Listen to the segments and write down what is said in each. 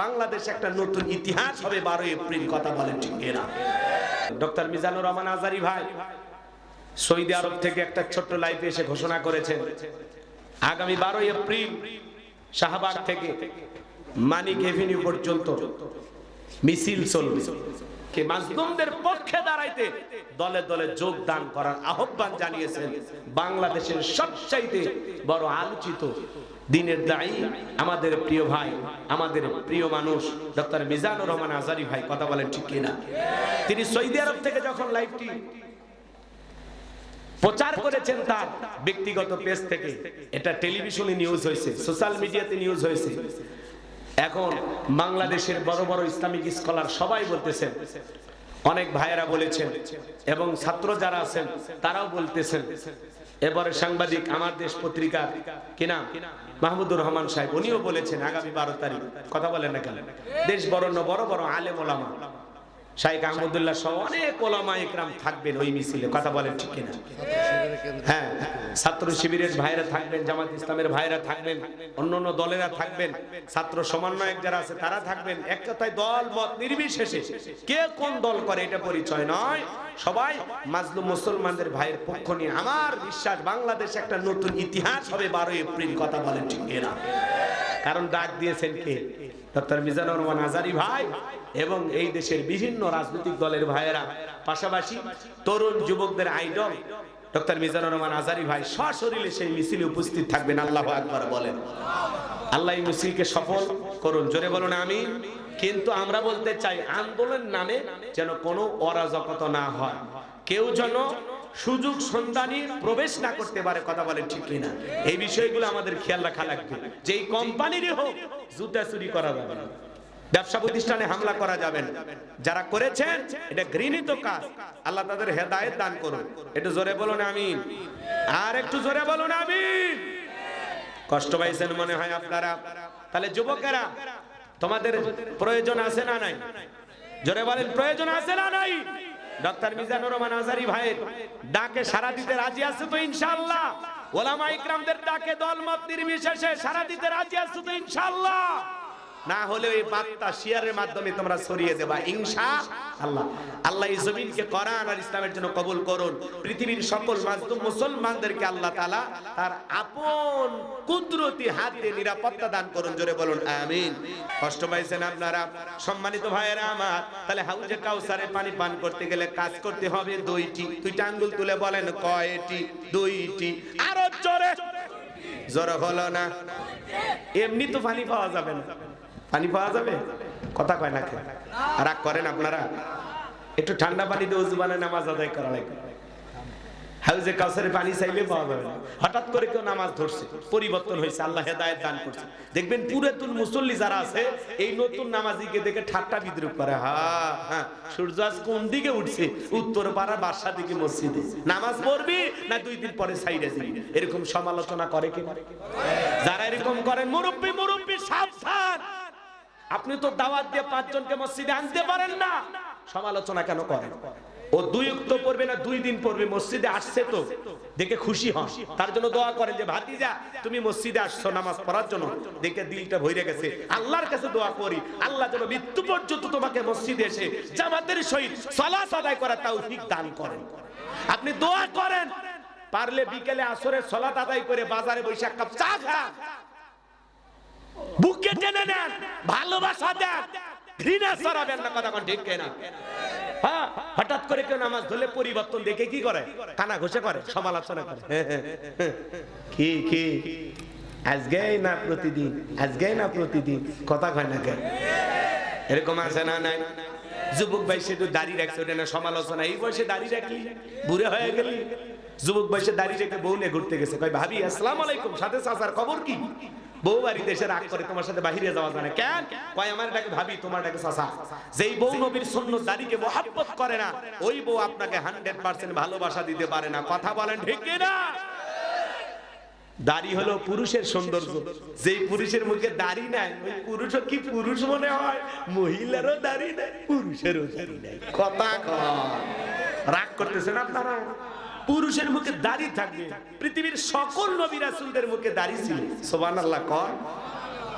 বাংলাদেশ একটা নতুন ইতিহাস হবে বারো এপ্রিল, কথা বলেন ঠিক এরা ডক্টর মিজানুর রহমান আজারি ভাই, সৌদি আরব থেকে একটা ছোট্ট লাইফে এসে ঘোষণা করেছেন, আগামী বারোই এপ্রিল শাহবাগ থেকে মানিক এভিনিউ পর্যন্ত মিছিল চলবে। কে মাজলুমদের পক্ষে দাঁড়াইতে দলে দলে যোগদান করার আহ্বান জানিয়েছেন বাংলাদেশের সবচাইতে বড় আলোচিত দিনের দায়ী, আমাদের প্রিয় ভাই, আমাদের প্রিয় মানুষ, ডক্টর মিজানুর রহমান আজারি ভাই, কথা বলেন ঠিক কিনা? তিনি সৌদি আরব থেকে যখন লাইভটি প্রচার করেছেন তার ব্যক্তিগত পেজ থেকে, এটা টেলিভিশনে নিউজ হয়েছে সোশ্যাল মিডিয়াতে নিউজ হয়েছে। এখন বাংলাদেশের বড় বড় ইসলামিক স্কলার সবাই বলতেছেন, অনেক ভাইয়েরা বলেছেন, এবং ছাত্র যারা আছেন, তারাও বলতেছেন, এবারে সাংবাদিক, আমার দেশ পত্রিকা কিনা মাহমুদুর রহমান সাহেব, উনিও বলেছেন আগামী বারো তারিখ। কথা বলেন না কেন? দেশ বরণ্য বড় বড় আলেম ওলামা। শাইখ আহমদুল্লাহ সহ অনেক ওলামা ইকরাম থাকবেন ওই মিছিলে, কথা বলেন ঠিক কিনা? হ্যাঁ ছাত্র শিবিরের ভাইরা থাকবেন, জামাত ইসলামের ভাইরা থাকবেন অন্যান্য দলেরা থাকবেন, ছাত্র সমন্বয়ক যারা আছে তারা থাকবেন, এক কথায় দল মত নির্বিশেষে কে কোন দল করে এটা পরিচয় নয়। সবাই মাজলুম মুসলমানদের ভাইয়ের পক্ষ নিয়ে আমার বিশ্বাস বাংলাদেশ একটা নতুন ইতিহাস হবে বারোই এপ্রিল, কথা বলেন ঠিক এরা কারণ ডাক দিয়েছেন কে? ডক্টর মিজানুর রহমান আজারি ভাই এবং এই দেশের বিভিন্ন রাজনৈতিক দলের ভাইয়েরা, পাশাপাশি তরুণ যুবকদের আইডল ডক্টর মিজানুর রহমান আজারি ভাই সশরীরে সেই মিছিলে উপস্থিত থাকবেন, আল্লাহ আকবার বলেন। আল্লাহ এই মিছিলকে সফল করুন, জোরে বলুন আমি কিন্তু আমরা বলতে চাই, আন্দোলন নামে যেন কোনো অরাজকতা না হয়। কেউ যেন সুযোগ সন্ধানী প্রবেশ না করতে পারে, কথা বলেন ঠিক কিনা? এই বিষয়গুলো আমাদের খেয়াল রাখা লাগবে। যে এই কোম্পানিরই হোক, জুতা চুরি করা যাবে না। ব্যবসা প্রতিষ্ঠানে হামলা করা যাবে না। যারা করেছেন, এটা ঘৃণিত কাজ। আল্লাহ তাদের হেদায়েত দান করুন। একটু জোরে বলুন, আমিন। আর একটু জোরে বলুন আমি কষ্ট পাইছেন মনে হয় আপনারা? তাহলে যুবকেরা, তোমাদের প্রয়োজন আছে না নাই? জোরে বলেন, প্রয়োজন আছে না নাই? ডক্টর মিজানুর রহমান আজারি ভাইয়ের ডাকে সারা দিতে রাজি আছে তো ইনশাআল্লাহ? ওলামা ইকরামদের ডাকে দলমত নির্বিশেষে সারা দিতে রাজি আছে তো ইনশাআল্লাহ? না হলে ওই বার্তা শেয়ারের মাধ্যমে তোমরা ছড়িয়ে দেবা। ইনশা আল্লাহ। আল্লাহ এই জমিনকে কোরআন আর ইসলামের জন্য কবুল করুন। পৃথিবীর সকল মাজলুম মুসলমানদেরকে আল্লাহ তাআলা তার আপন কুদরতি হাতে নিরাপত্তা দান করুন, জোরে বলুন, আমিন। কষ্ট পাইছেন আপনারা? সম্মানিত ভাইয়েরা আমার, তাহলে হাউজে কাউসারে পানি পান করতে গেলে কাজ করতে হবে দুইটি। দুইটা আঙ্গুল তুলে বলেন, কয়টি? দুইটি। আরও জোরে। জোরে হলো না। এমনি তো পানি পাওয়া যাবে না। পানি পাওয়া যাবে? কথা কয় না? রাগ করেন আপনারা? একটু ঠান্ডা পানি দিয়ে নামাজ আদায় করা লাগবে হাউজে কাউসারে পানি চাইলে পাওয়া যাবে হঠাৎ করে কেউ নামাজ ধরছে, পরিবর্তন হয়েছে, আল্লাহ হেদায়েত দান করছে। দেখবেন মুসল্লি যারা আছে, এই নতুন নামাজিকে দেখে ঠাট্টা বিদ্রুপ করে। হ্যাঁ হ্যাঁ সূর্য আজ কোন দিকে উঠছে? উত্তর বাসা দিকে মসজিদে। নামাজ পড়বি না দুই দিন পরে সাইডে যাবি এরকম সমালোচনা করে কি? যারা এরকম করেন, মুরব্বী মুরব্বী, সাবধান! আপনি তো দাওয়াত দিয়ে পাঁচজনকে মসজিদে আনতে পারেন না। সমালোচনা কেন করেন? ও দুই উক্ত পড়বে না, দুই দিন পড়বে, মসজিদে আসছে তো। দেখে খুশি হন। তার জন্য দোয়া করেন যে, ভাতিজা, তুমি মসজিদে আসছো, নামাজ পড়ার জন্য। দেখে দিলটা ভরে গেছে। আল্লাহর কাছে দোয়া করি। আল্লাহ যেন মৃত্যু পর্যন্ত তোমাকে মসজিদে এসে জামাতের সহিত সালাত আদায় করার তৌফিক দান করেন। আপনি দোয়া করেন। পারলে বিকেলে আসরে সলাত আদায় করে বাজারে বৈশাখ কাপ চা খান। বুকে টেনে নেন, ভালোবাসা দেন, ঘৃণা ছড়াবেন না, কথা ঠিক কেনা? হ্যাঁ হঠাৎ করে কেউ নামাজ ধরলে পরিবর্তন দেখে কি করে? কানা ঘষে করে সমালোচনা করে। কি কি? আজকেই না প্রতিদিন, আজকেই না প্রতিদিন, কথা কয় না কেন এরকম আছে না নাই? যুবক ভাই সে তো দাড়ি রাখছে, ওটা না সমালোচনা। এই বয়সে দাড়ি রাখলি, বুড়ে হয়ে গেলি। যুবক বয়সে দাঁড়িয়ে রেখে বউ নিয়ে ঘুরতে গেছে। কয়, ভাবি, আসসালাম আলাইকুম, সাথে চাচার খবর কি? বউ বাড়ি দেশে রাগ করে, তোমার সাথে বাহিরে যাওয়া যায় না। কেন? কয়, আমার ডাকে ভাবি, তোমার ডাকে চাচা। যেই বউ নবীর সৈন্য দাড়িকে মহাব্বত করে না, ওই বউ আপনাকে হান্ড্রেড পার্সেন্ট ভালোবাসা দিতে পারে না। কথা বলেন ঠিক না দাড়ি হলো পুরুষের সৌন্দর্য। যেই পুরুষের মুখে দাড়ি নাই, ওই পুরুষও কি পুরুষ মনে হয়? মহিলারও দাড়ি নাই, পুরুষেরও দাড়ি নাই। কথা রাগ করতেছেন আপনারা? পুরুষের মুখে দাড়ি থাকবে। পৃথিবীর সকল নবী রাসূলদের মুখে দাড়ি ছিল। সুবহানাল্লাহ, কর।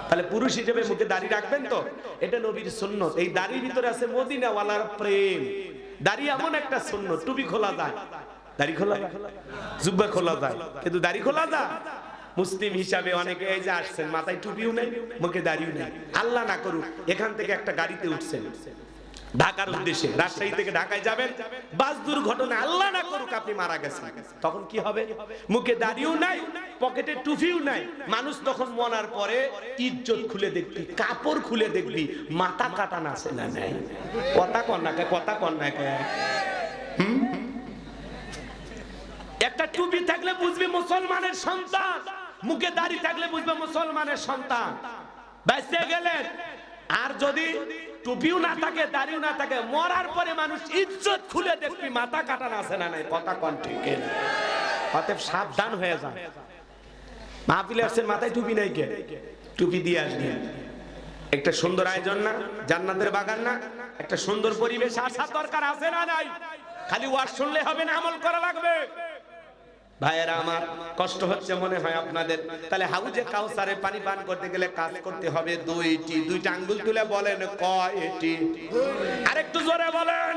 তাহলে পুরুষ হিসেবে মুখে দাড়ি রাখবেন তো? এটা নবীর সুন্নত। এই দাড়ির ভিতরে আছে মদিনাওয়ালার প্রেম। দাড়ি এমন একটা সুন্নত, টুপি খোলা যায়। দাড়ি খোলা জুব্বা খোলা যায়। কিন্তু দাড়ি খোলা যায়? মুসলিম হিসাবে অনেকে এই যে আসছেন, মাথায় টুপিও নেই, মুখে দাড়িও নেই। আল্লাহ না করুক, এখান থেকে একটা গাড়িতে উঠছেন। ঢাকার উদ্দেশ্যে। রাজশাহী থেকে ঢাকায় যাবেন। বাস দুর্ঘটনা আল্লাহ না করুক আপনি মারা গেছেন। তখন কি হবে? মুখে দাড়িও নাই, পকেটে টুপিও নাই। মানুষ তখন মনার পরে ইজ্জত খুলে দেখবি, কাপড় খুলে দেখবি, মাথা কাটান আছে না নাই? কথা কন্যাকে কথা কন্যাকে একটা টুপি থাকলে বুঝবি মুসলমানের সন্তান। মুখে দাড়ি থাকলে বুঝবে মুসলমানের সন্তান। বেঁচে গেলেন। আর যদি টুপিও না থাকে, দাড়িও না থাকে, মরার পরে মানুষ ইজ্জত খুলে দেখবি মাথা কাটান আছে না নাই, কথা কন ঠিক অতএব সাবধান হয়ে যান মাহফিলে আসছেন, মাথায় টুপি নাই কে? টুপি দিয়ে আসবি। একটা সুন্দর আয়োজন না, জান্নাতের বাগান না, একটা সুন্দর পরিবেশ আসা দরকার আছে না নাই? খালি ওয়াজ শুনলে হবে না, আমল করা লাগবে। ভাইয়েরা আমার, কষ্ট হচ্ছে মনে হয় আপনাদের। তাহলে হাউজে কাউসারে পানি পান করতে গেলে কাজ করতে হবে দুইটি। দুইটা আঙ্গুল তুলে বলেন কয়টি? আরেকটু জোরে বলেন।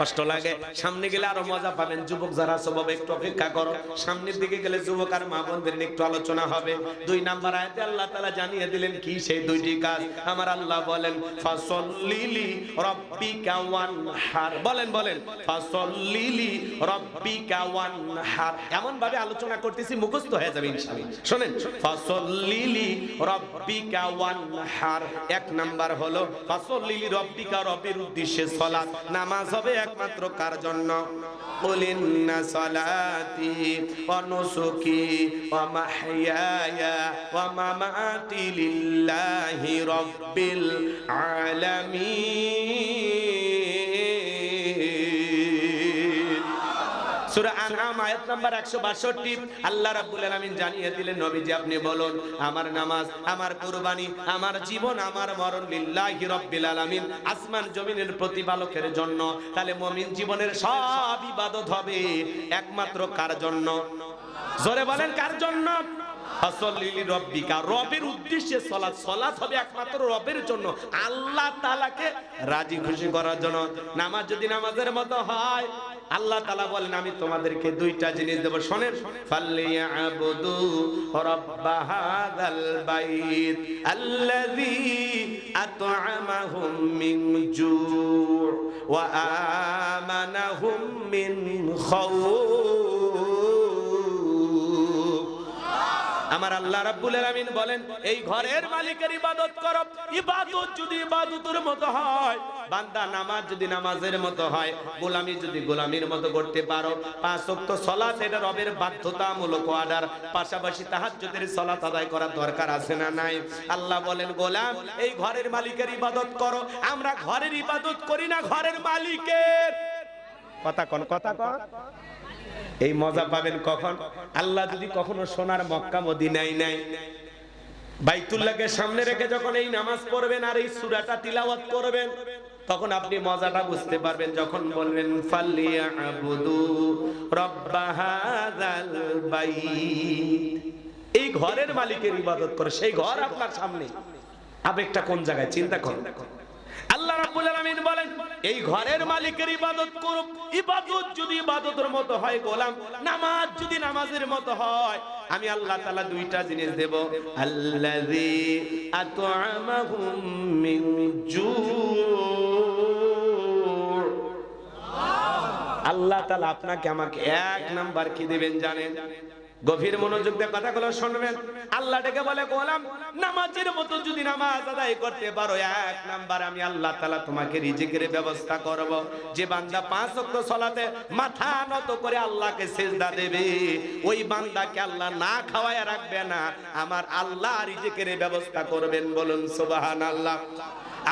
কষ্ট লাগে। সামনে গেলে আরও মজা পাবেন। যুবক যারা বাবা, একটু অপেক্ষা করো। সামনের দিকে গেলে যুবক আর মা বোনদের একটু আলোচনা হবে। দুই নাম্বার আয়াতে আল্লাহ তাআলা জানিয়ে দিলেন, কি সেই দুইটি কাজ? আমার আল্লাহ বলেন, ফাসল্লিলি রাব্বিকা ওয়ানহার। বলেন বলেন, ফাসল্লিলি রাব্বিকা ওয়ানহার। এমন ভাবে আলোচনা করতেছি, মুখস্থ হয়ে যাবে ইনশাআল্লাহ। শুনেন, ফাসল্লিলি রাব্বিকা ওয়ানহার। এক নাম্বার হলো, ফাসল্লিলি রাব্বিকা রবের উদ্দেশ্যে সালাত নামাজ হবে একমাত্র কার জন্য কুলিন্না সালাতি ওয়া নুসুকি ওয়া মাহইয়ায়া ওয়া মামাতি লিল্লাহি রাব্বিল আলামিন আয়াত নাম্বার 162 আল্লাহ রাব্বুল আলামিন জানিয়ে দিলেন, নবীজি আপনি বলুন, আমার নামাজ, আমার কুরবানি, আমার জীবন, আমার মরণ লিল্লাহি রাব্বিল আলামিন। আসমান জমিনের প্রতিপালকের জন্য, তাহলে মুমিন জীবনের সব ইবাদত হবে। একমাত্র কার জন্য? জোরে বলেন, কার জন্য? রবের উদ্দেশ্যে সলাৎ সলাৎ হবে একমাত্র রবের জন্য। আল্লাহ তালাকে রাজি খুশি করার জন্য। নামাজ যদি নামাজের মতো হয় আল্লাহ তালা বলেন আমি তোমাদেরকে দুইটা জিনিস দেবো। শোনেন ফাল্লিয়াবুদু আমার আল্লাহ রাব্বুল আলামিন বলেন, এই ঘরের মালিকের ইবাদত করো। ইবাদত যদি ইবাদতের মতো হয়, বান্দা নামাজ যদি নামাজের মতো হয়, গোলামি যদি গোলামির মতো করতে পারো। পাঁচ ওয়াক্ত সালাত এটা রবের বাধ্যতামূলক অর্ডার পাশাপাশি তাহাজ্জুদের সালাত আদায় করার দরকার আছে না নাই? আল্লাহ বলেন, গোলাম, এই ঘরের মালিকের ইবাদত করো। আমরা ঘরের ইবাদত করি না ঘরের মালিকের। কথা কোন, কথা কন। এই মজা পাবেন কখন? আল্লাহ যদি কখনো সোনার মক্কা মদিনায় নাই বাইতুল্লাহকে সামনে রেখে যখন এই নামাজ পড়বেন আর এই সূরাটা তিলাওয়াত করবেন, তখন আপনি মজাটা বুঝতে পারবেন যখন বলবেন এই ঘরের মালিকের ইবাদত করে, সেই ঘর আপনার সামনে। আবেগটা কোন জায়গায়? চিন্তা করুন। এই ঘরের মালিকের ইবাদত করুক। ইবাদত যদি ইবাদতের মতো হয় গোলাম, নামাজ যদি নামাজের মতো হয়, আমি আল্লাহ তাআলা দুইটা জিনিস দেব। আল্লাযী আল্লাহ আপনাকে আমাকে এক নাম্বার কি দিবেন জানেন? গভীর মনোযোগ দিয়ে কথাগুলো শুনবেন। আল্লাহ ডেকে বলে, গোলাম, নামাজের মতো যদি নামাজ আদায় করতে পারো, এক নাম্বার আমি আল্লাহ তাআলা তোমাকে রিজিকের ব্যবস্থা করব। যে বান্দা পাঁচ ওয়াক্ত সালাতে মাথা নত করে আল্লাহকে সিজদা দেবে, ওই বান্দাকে আল্লাহ না খাওয়ায় রাখবে না। আমার আল্লাহ রিজিকের ব্যবস্থা করবেন বলুন, সুবহানাল্লাহ।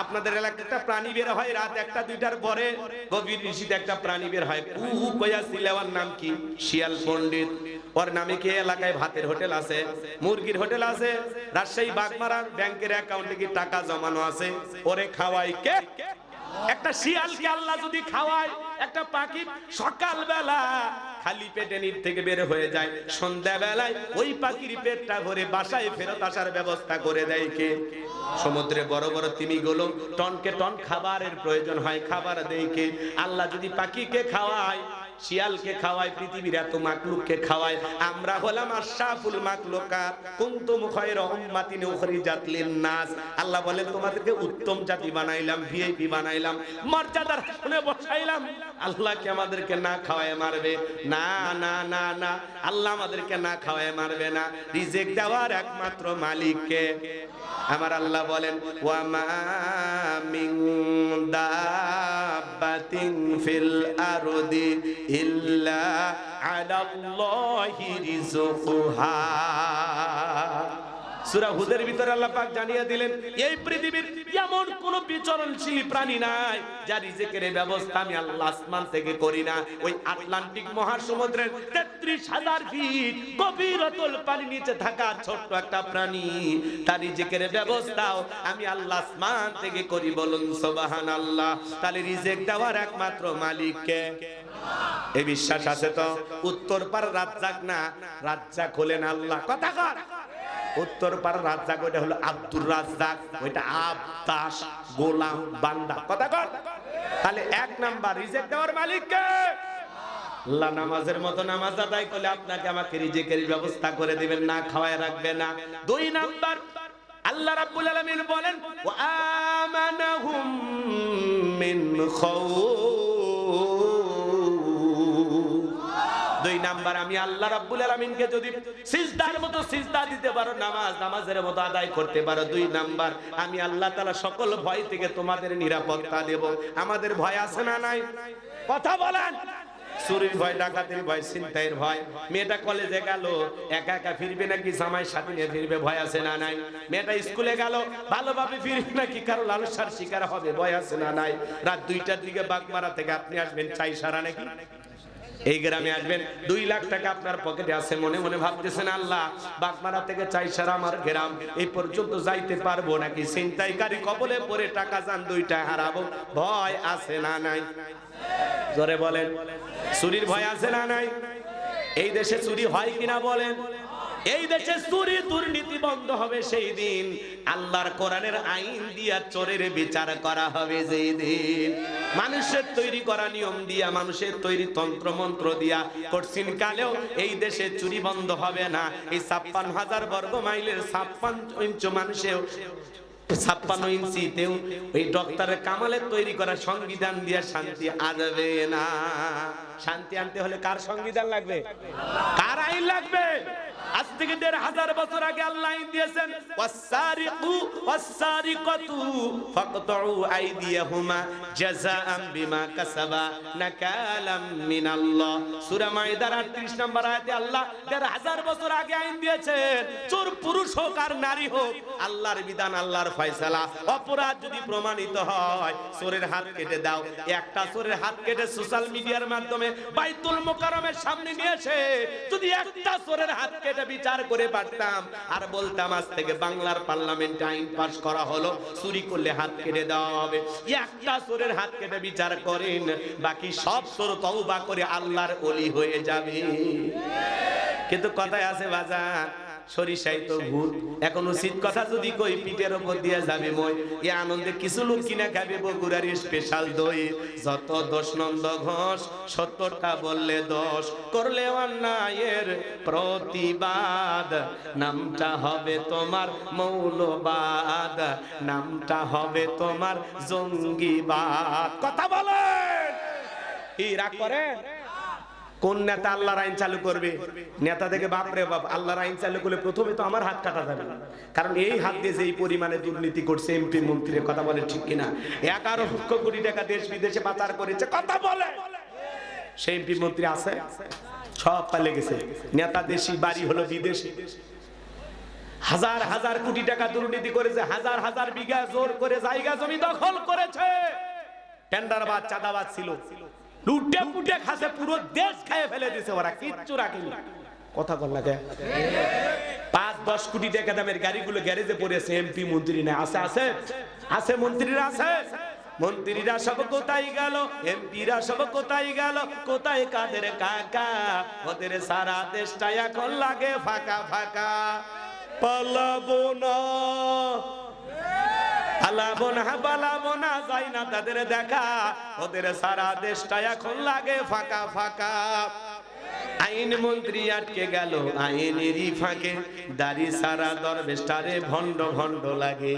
আপনাদের এলাকায় একটা প্রাণী বের হয়, রাত একটা, দুইটার পরে গভীর ঋষিতে একটা প্রাণী বের হয়। কুহু কয়া সিলেওয়ার নাম কি? শিয়াল পণ্ডিত। ওর নামে কি এলাকায় ভাতের হোটেল আছে? মুরগির হোটেল আছে? রাজশাহী বাগমারার ব্যাংকের অ্যাকাউন্টে কি টাকা জমানো আছে? ওরে খাওয়াই কে? একটা শিয়ালকে আল্লাহ যদি খাওয়ায়, একটা পাখি সকালবেলা খালি পেটে নিট থেকে বের হয়ে যায়। সন্ধ্যাবেলায় ওই পাখির পেটটা ভরে বাসায় ফেরত আসার ব্যবস্থা করে দেয় কে? সমুদ্রে বড় বড় তিমিগুলো, টনকে টন খাবারের প্রয়োজন হয়, খাবার দেয় কে? আল্লাহ যদি পাখিকে খাওয়ায় শিয়ালকে খাওয়ায়, পৃথিবীর এত মাকলুককে খাওয়ায়। আমরা হলাম আশরাফুল মাকলুকাত। কুনতুম খায়রা উম্মাতিন উখরিজাত লিন-নাস। আল্লাহ বলেন, তোমাদেরকে উত্তম জাতি বানাইলাম, ভিআইপি বানাইলাম। মর্যাদার আসনে বসাইলাম। আমাদেরকে না খাওয়ায় মারবে? না না না না। আল্লাহ আমাদেরকে না খাওয়ায় মারবে না। দেওয়ার একমাত্র মালিককে। আমার আল্লাহ বলেন ওয়া মা মিন দাব্বাতিন ফিল আরদি ইল্লা হুদের ভিতরে আল্লাহ পাক জানিয়ে দিলেন, এই পৃথিবীর এমন কোন বিচরণশীল প্রাণী নাই রিজিকের ব্যবস্থা আমি আল্লাহ আসমান থেকে করি না। ওই আটলান্টিক মহাসমুদ্রের 33000 ফিট গভীর অতল পানি নিচে থাকা ছোট্ট একটা প্রাণী, তার রিজিকের ব্যবস্থাও আমি আল্লাহ আসমান থেকে করি বলুন তাহলে রিজিক দেওয়ার একমাত্র মালিককে এই বিশ্বাস আছে তো? উত্তর পার রাজ্জাক না রাজ্জাক হলেন আল্লাহ। কথা কর উত্তর পার রাজ্জাক ওইটা হলো আব্দুর রাজ্জাক, ওইটা আবদাস, গোলাম, বান্দা। কথা কর তাহলে এক নাম্বার রিজেক্ট দেওয়ার মালিক কে? আল্লাহ নামাজের মতো নামাজ আদায় করলে আপনাকে আমাকে রিজেকের ব্যবস্থা করে দিবেন, না খাওয়ায় রাখবে না। দুই নাম্বার, আল্লাহ রাব্বুল আলামিন বলেন, ওয়া আমানাহুম মিন খাউফ নাম্বার, আমি আল্লাহ রাব্বুল আলামিনকে যদি সিজদার মতো সিজদা দিতে পারো, নামাজ নামাজের মতো আদায় করতে পারো, দুই নাম্বার, আমি আল্লাহ তাআলা সকল ভয় থেকে তোমাদের নিরাপত্তা দেব। আমাদের ভয় আছে না নাই? কথা বলেন। চুরির ভয়, ডাকাতির ভয় ভয়। মেয়েটা কলেজে গেল, একা একা ফিরবে নাকি? জামাই সাথে নিয়ে ফিরবে, ভয় আছে না নাই? মেয়েটা স্কুলে গেল, ভালোভাবে ফিরবে নাকি? কারও লালসার শিকার হবে, ভয় আছে না নাই? রাত দুইটার দিকে বাগমারা থেকে আপনি আসবেন, চাই সারা নাকি? এই গ্রামে আসবেন, দুই লাখ টাকা আপনার পকেটে আছে মনে মনে ভাবতেছেন, আল্লাহ, বাগমারা থেকে চাই সারা আমার গ্রাম এই পর্যন্ত যাইতে পারব নাকি? চিন্তাইকারী কবলে পরে টাকা যান, দুইটা হারাবো। ভয় আছে না নাই? জোরে বলেন। চুরির ভয় আছে না নাই? এই দেশে চুরি হয় কিনা বলেন? এই দেশে চুরি দুর্নীতি বন্ধ হবে সেই দিন। আল্লাহর কোরআনের আইন দিয়া চোরের বিচার করা হবে যেই দিন। মানুষের তৈরি করা নিয়ম দিয়া, মানুষের তৈরি তন্ত্র মন্ত্র দিয়া কঠিন কালেও এই দেশে চুরি বন্ধ হবে না। এই ছাপ্পান্ন হাজার বর্গ মাইলের ছাপ্পান্ন ইঞ্চ মানুষেও ছাপ্পান্ন ইঞ্চিতেও ওই ডক্টরের কামালের তৈরি করা সংবিধান দিয়ে শান্তি আনবে না। শান্তি আনতে হলে কার সংবিধান লাগবে? কার আইন লাগবে? আজ থেকে দেড় হাজার বছর আগে আল্লাহ দিয়েছেন ওয়াসারিকু ওয়াসারিকাতু আইদিয়াহুমা বিমা কাসাবা নাকালাম মিনাল্লাহ। সূরা মাইদার 38 নম্বর আয়াতে আল্লাহ দেড় হাজার বছর আগে আইন দিয়েছেন, চোর পুরুষ হোক আর নারী হোক, আল্লাহর বিধান, আল্লাহর ফয়সালা। অপরাধ যদি প্রমাণিত হয়, চোরের হাত কেটে দাও। একটা চোরের হাত কেটে সোশ্যাল মিডিয়ার মাধ্যমে বাইতুল মোকারমের সামনে নিয়ে এসে যদি একটা চোরের হাত কেটে বিচার করে পারতাম। আর বলতাম, আজ থেকে বাংলার পার্লামেন্টে আইন পাস করা হলো, চুরি করলে হাত কেটে দেওয়া হবে। একটা চোরের হাত কেটে বিচার করেন, বাকি সব চোর তওবা করে আল্লাহর অলি হয়ে যাবে। কিন্তু কথায় আছে বাজার সরিষাই তো ভূত এখন উচিত কথা যদি কই পিঠের ওপর দিয়ে যাবে মই। এ আনন্দে কিছু লোক কিনা খাবে বগুড়ার স্পেশাল দই। যত দশ নন্দ ঘোষ সত্তরটা বললে দশ। করলে অন্যায়ের প্রতিবাদ। নামটা হবে তোমার মৌলবাদ। নামটা হবে তোমার জঙ্গিবাদ। কথা বলেন! কি রাগ করেন? কোন নেতা আল্লাহর আইন চালু করবে? নেতা থেকে বাপরে বাপ, আল্লাহর আইন চালু করলে প্রথমে তো আমার হাত কাটা যাবে। কারণ এই হাত দিয়ে যে এই পরিমাণে দুর্নীতি করছে এমপি মন্ত্রীর, কথা বলে ঠিক কিনা? এগারো লক্ষ কোটি টাকা দেশ বিদেশে পাচার করেছে, কথা বলে। সেই এমপি মন্ত্রী আছে? সব পালে গেছে। নেতা দেশি, বাড়ি হলো বিদেশি। হাজার হাজার কোটি টাকা দুর্নীতি করেছে, হাজার হাজার বিঘা জোর করে জায়গা জমি দখল করেছে। টেন্ডারবাদ, চাঁদাবাদ ছিল। লুটে পুটে খাসে, পুরো দেশ খায় ফেলে দিছে ওরা, কিচ্ছু রাখেনি। কথা কর কে? পাঁচ, দশ কোটি টাকা দামের গাড়িগুলো গ্যারেজে পড়েছে, এমপি মন্ত্রী না, আছে আছে? আছে, মন্ত্রীরা আছে? মন্ত্রীরা সব কোথায় গেল? এমপিরা সব কোথায় গেল? কোথায় কাদের কাকা? ওদের সারা দেশটা এখন লাগে ফাঁকা ফাঁকা। পালাবো না। পালাবো না পালাবো না যাই না তাদের দেখা। ওদের সারা দেশটা এখন লাগে ফাঁকা ফাঁকা। আইন মন্ত্রী আটকে গেল, আইনেরই ফাঁকে। দাড়ি সারা দরবেশটারে ভণ্ড ভণ্ড লাগে।